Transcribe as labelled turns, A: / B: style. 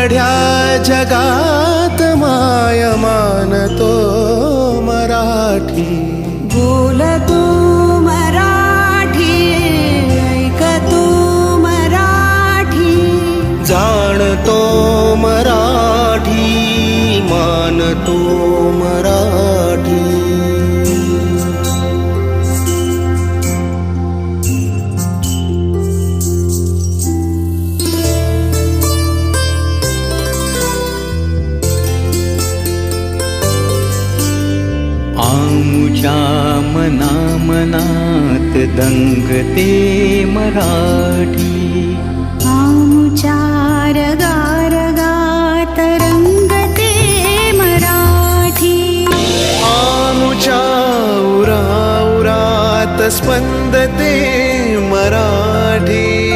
A: वढ्या जगात माय मानतो मराठी.
B: बोलतो मराठी ऐकतो मराठी.
A: जाणतो मराठी मानतो आमुच्या मना मनात दंगते मराठी।
B: आमुचार गारगात रंगते मराठी।
A: आमुच्या उराउरात स्पंदते मराठी।